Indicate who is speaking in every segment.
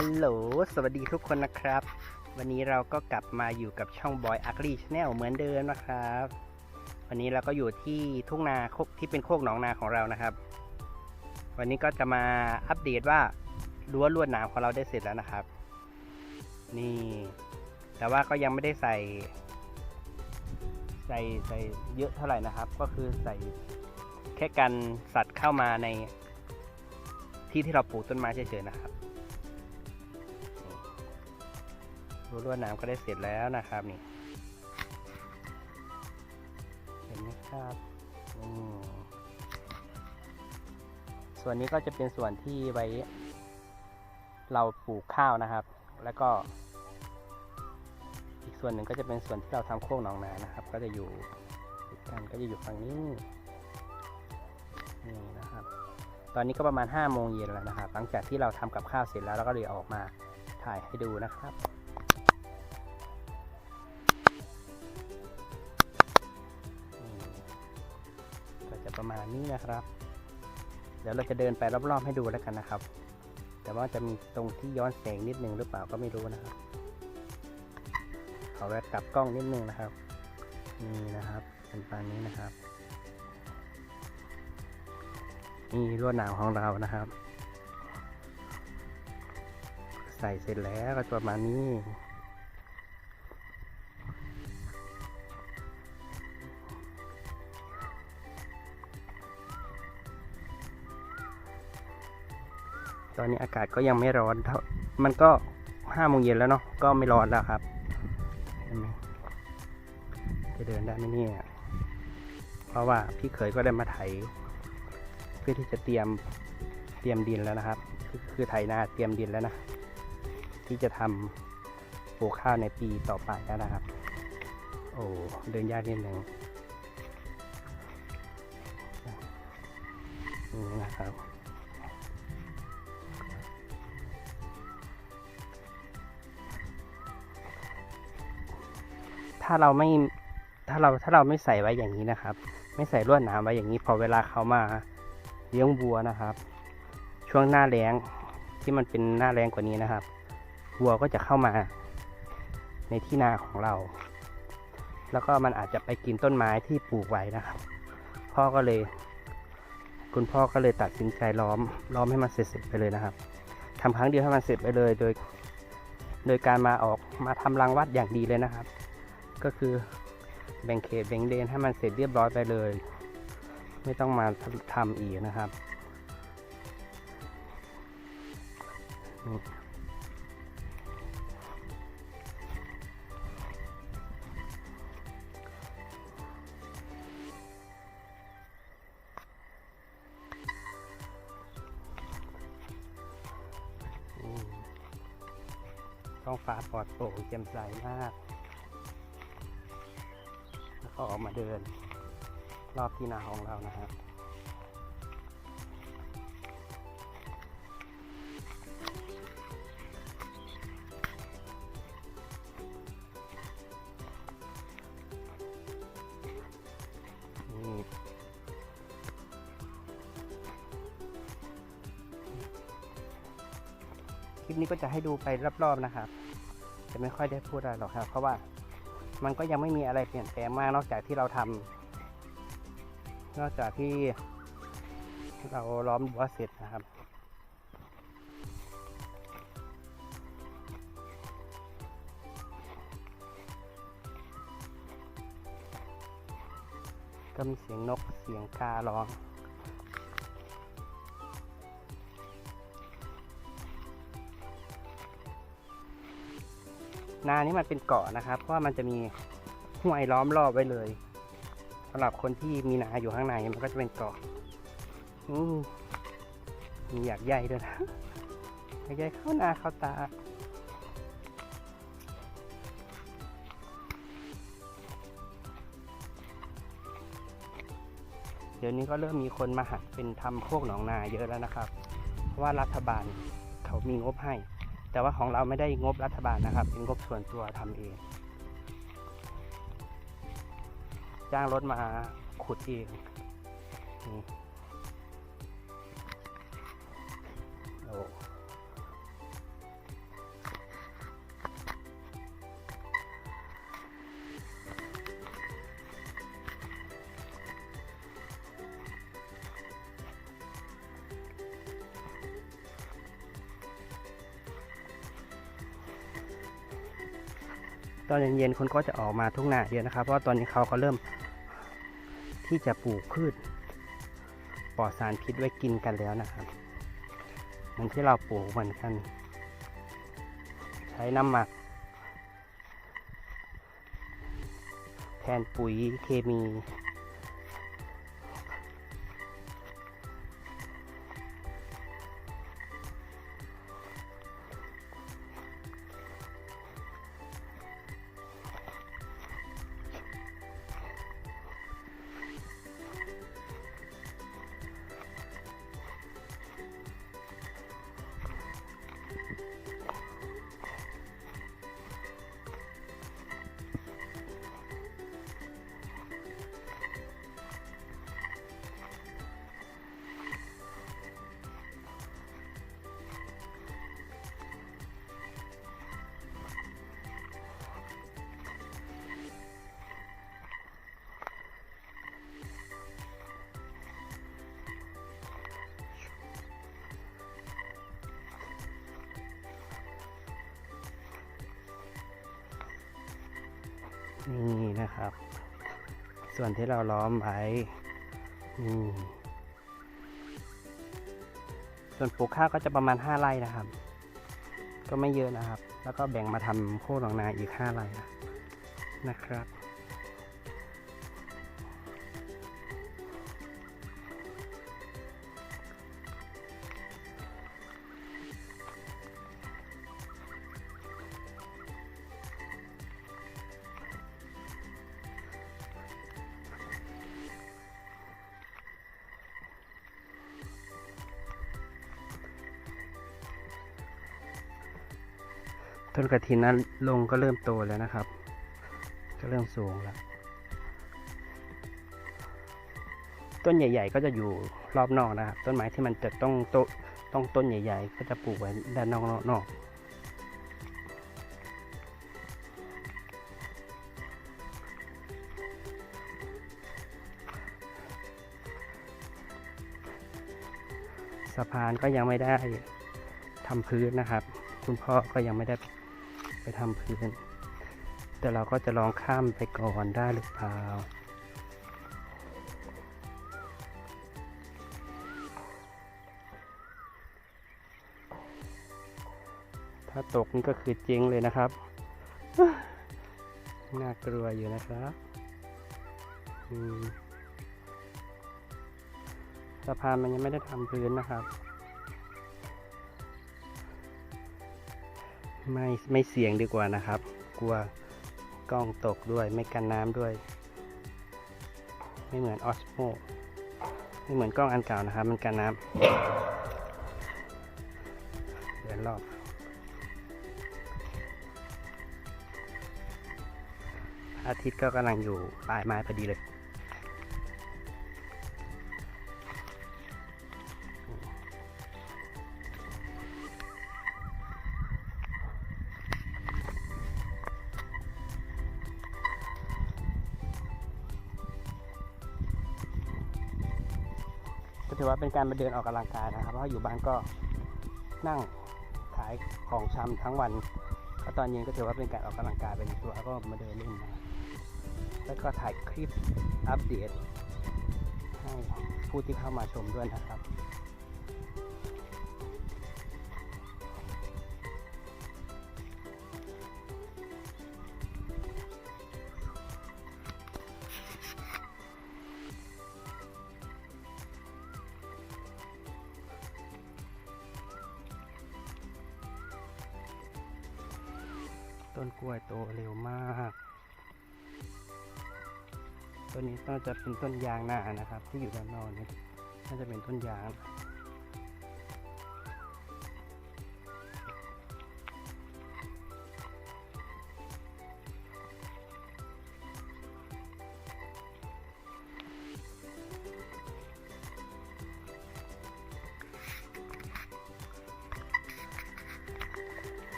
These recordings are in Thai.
Speaker 1: ฮัลโหล สวัสดีทุกคนนะครับ วันนี้เราก็กลับมาอยู่กับช่อง Boy u g l y Channel เหมือนเดิมนะครับ วันนี้เราก็อยู่ที่ทุ่งนาโคกที่เป็นโคกหนองนาของเรานะครับ วันนี้ก็จะมาอัปเดตว่ารั้วลวดหนามของเราได้เสร็จแล้วนะครับ นี่ แต่ว่าก็ยังไม่ได้ใส่ ใส่ใส่เยอะเท่าไหร่นะครับ ก็คือใส่แค่กันสัตว์เข้ามาในที่ที่เราปลูกต้นไม้เฉยๆนะครับ รั้วดนามก็ได้เสร็จแล้วนะครับนี่เห็นไหมครับส่วนนี้ก็จะเป็นส่วนที่ไว้ เราปลูกข้าวนะครับ แล้วก็ อีกส่วนหนึ่งก็จะเป็นส่วนที่เราทำโค้งหนองนานะครับ ก็จะอยู่ติดกันก็จะอยู่ฝั่งนี้นี่นะครับ ตอนนี้ก็ประมาณ5้าโมงเย็นแล้วนะครับ หลังจากที่เราทำกับข้าวเสร็จแล้วเราก็เลยออกมาถ่ายให้ดูนะครับ ประมาณนี้นะครับ เดี๋ยวเราจะเดินไปรอบๆให้ดูแล้วกันนะครับ แต่ว่าจะมีตรงที่ย้อนแสงนิดนึงหรือเปล่าก็ไม่รู้นะครับขอแวะกลับกล้องนิดนึงนะครับ นี่นะครับเป็นปานนี้นะครับนี่ลวดหนามของเรานะครับ ใส่เสร็จแล้วก็ประมาณนี้ อนนี้อากาศก็ยังไม่ร้อนเท่ามันก็ห้าโมงเย็นแล้วเนาะก็ไม่ร้อนแล้วครับเห็นไหมจะเดินได้ไหมเนี่ยเพราะว่าพี่เขยก็ได้มาไถ เพื่อที่จะเตรียมเตรียมดินแล้วนะครับ คือไถนาเตรียมดินแล้วนะ ที่จะทำปลูกข้าวในปีต่อไปแล้วนะครับ โอ้เดินยากนิดหนึ่งนี่นะครับ ถ้าเราไม่ถ้าเราถ้าเราไม่ใส่ไว้อย่างนี้นะครับ ไม่ใส่ลวดหนามไว้อย่างนี้ พอเวลาเขามาเลี้ยงวัวนะครับ ช่วงหน้าแล้งที่มันเป็นหน้าแล้งกว่านี้นะครับวัวก็จะเข้ามา ในที่นาของเรา แล้วก็มันอาจจะไปกินต้นไม้ที่ปลูกไว้นะครับ พ่อก็เลย คุณพ่อก็เลยตัดสินใจล้อม ล้อมให้มันเสร็จไปเลยนะครับทำครั้งเดียวให้มันเสร็จไปเลย โดย โดยการมาออกมาทำรังวัดอย่างดีเลยนะครับ ก็คือแบ่งเขตแบ่งเลนให้มันเสร็จเรียบร้อยไปเลย ไม่ต้องมาทำอีกนะครับท้องฟ้าปลอดโปร่งแจ่มใสมาก ก็ออกมาเดิน รอบที่นาของเรานะครับคลิปนี้ก็จะให้ดูไปรอบๆนะครับ จะไม่ค่อยได้พูดอะไรหรอกครับ เพราะว่า มันก็ยังไม่มีอะไรเปลี่ยนแปลงมากนอกจากที่เราทำนอกจากที่เราล้อมรั้วเสร็จนะครับก็มีเสียงนกเสียงการ้อง นานี้มันเป็นเกาะนะครับ เพราะว่ามันจะมีห้วยล้อมรอบไว้เลยสำหรับคนที่มีนาอยู่ข้างในมันก็จะเป็นเกาะอืมมีอยากใหญ่ด้วยนะอยากใหญ่เข้านาเข้าตาเดี๋ยวนี้ก็เริ่มมีคนมาหัดเป็นทำโคกหนองนาเยอะแล้วนะครับ เพราะว่ารัฐบาลเขามีงบให้ แต่ว่าของเราไม่ได้งบรัฐบาลนะครับ เป็นงบส่วนตัวทำเอง จ้างรถมาขุดเองนี่โอ้ ตอนเย็นๆคนก็จะออกมาทุ่งนาเยอะนะครับ เพราะตอนนี้เขาก็เริ่มที่จะปลูกพืชปลอดสารพิษไว้กินกันแล้วนะครับเหมือนที่เราปลูกเหมือนกัน ใช้น้ำหมัก แทนปุ๋ยเคมี นี่นะครับ ส่วนที่เราล้อมไว้นี่ส่วนปลูกข้าวก็จะประมาณ 5 ไร่นะครับ ก็ไม่เยอะนะครับ แล้วก็แบ่งมาทำโคกหนองนาอีก 5 ไร่นะครับ ต้นกระถินนั้นลงก็เริ่มโตแล้วนะครับ ก็เริ่มสูงแล้ว ต้นใหญ่ ๆ ก็จะอยู่รอบนอกนะครับ ต้นไม้ที่มันจะต้องโตต้องต้นใหญ่ ๆ ก็จะปลูกไว้ด้านนอกนอกสะพานก็ยังไม่ได้ทำพื้นนะครับ คุณพ่อก็ยังไม่ได้ ไปทำพื้น แต่เราก็จะลองข้ามไปก่อนได้หรือเปล่าถ้าตกนี่ก็คือเจ๊งเลยนะครับ น่ากลัวอยู่นะครับสะพานมันยังไม่ได้ทำพื้นนะครับ ไม่ไม่เสี่ยงดีกว่านะครับ กลัวกล้องตกด้วยไม่กันน้ำด้วย ไม่เหมือนออสโมไม่เหมือนกล้องอันเก่านะครับ มันกันน้ำเดี๋ยวรอบอาทิตย์ก็กำลังอยู่ปลายไม้พอดีเลย ถือว่าเป็นการมาเดินออกกำลังกายนะครับ เพราะอยู่บ้านก็นั่งขายของชำทั้งวันก็ตอนเย็นก็ถือว่าเป็นการออกกำลังกายเป็นตัวแล้วก็มาเดินเล่นนะแล้วก็ถ่ายคลิปอัปเดตให้ผู้ที่เข้ามาชมด้วยนะครับ ต้นกล้วยโตเร็วมากต้นนี้น่าจะเป็นต้นยางหนานะครับ ที่อยู่ด้านนอกนี้น่าจะเป็นต้นยาง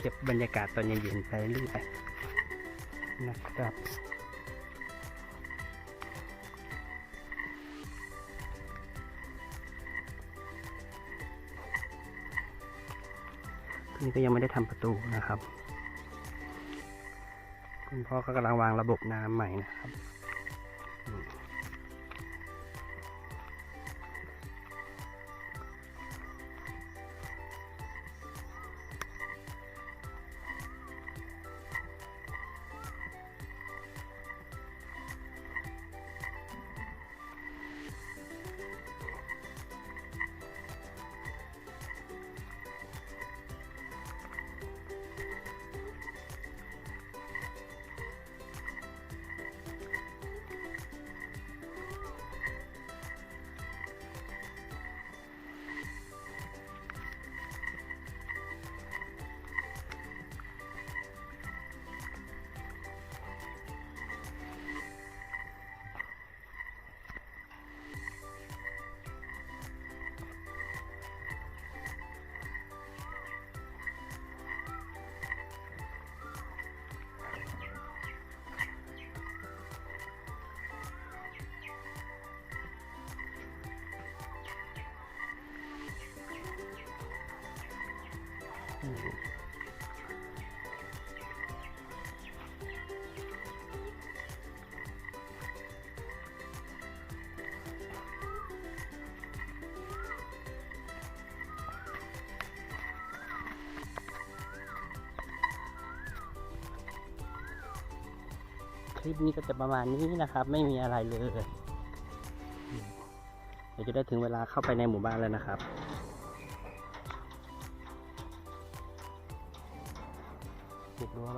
Speaker 1: เก็บบรรยากาศตอนเย็นๆไปเรื่อยๆนะครับนี่ก็ยังไม่ได้ทำประตูนะครับ คุณพ่อก็กำลังวางระบบน้ำใหม่นะครับ คลิปนี้ก็จะประมาณนี้นะครับ ไม่มีอะไรเลย เดี๋ยวจะได้ถึงเวลาเข้าไปในหมู่บ้านแล้วนะครับ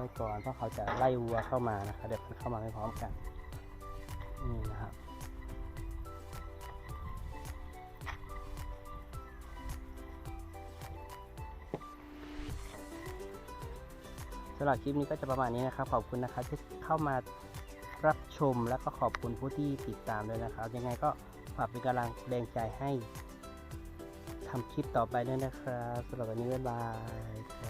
Speaker 1: วไว้ก่อนเพราะเขาจะไล่วัวเข้ามานะครับเดี๋ยวมันเข้ามาไม่พร้อมกันนี่นะครับสำหรับคลิปนี้ก็จะประมาณนี้นะครับ ขอบคุณนะครับที่เข้ามารับชมแล้วก็ขอบคุณผู้ที่ติดตามด้วยนะครับ ยังไงก็ฝากเป็นกำลังแรงใจให้ทำคลิปต่อไปด้วยนะครับสำหรับวันนี้บ๊ายบาย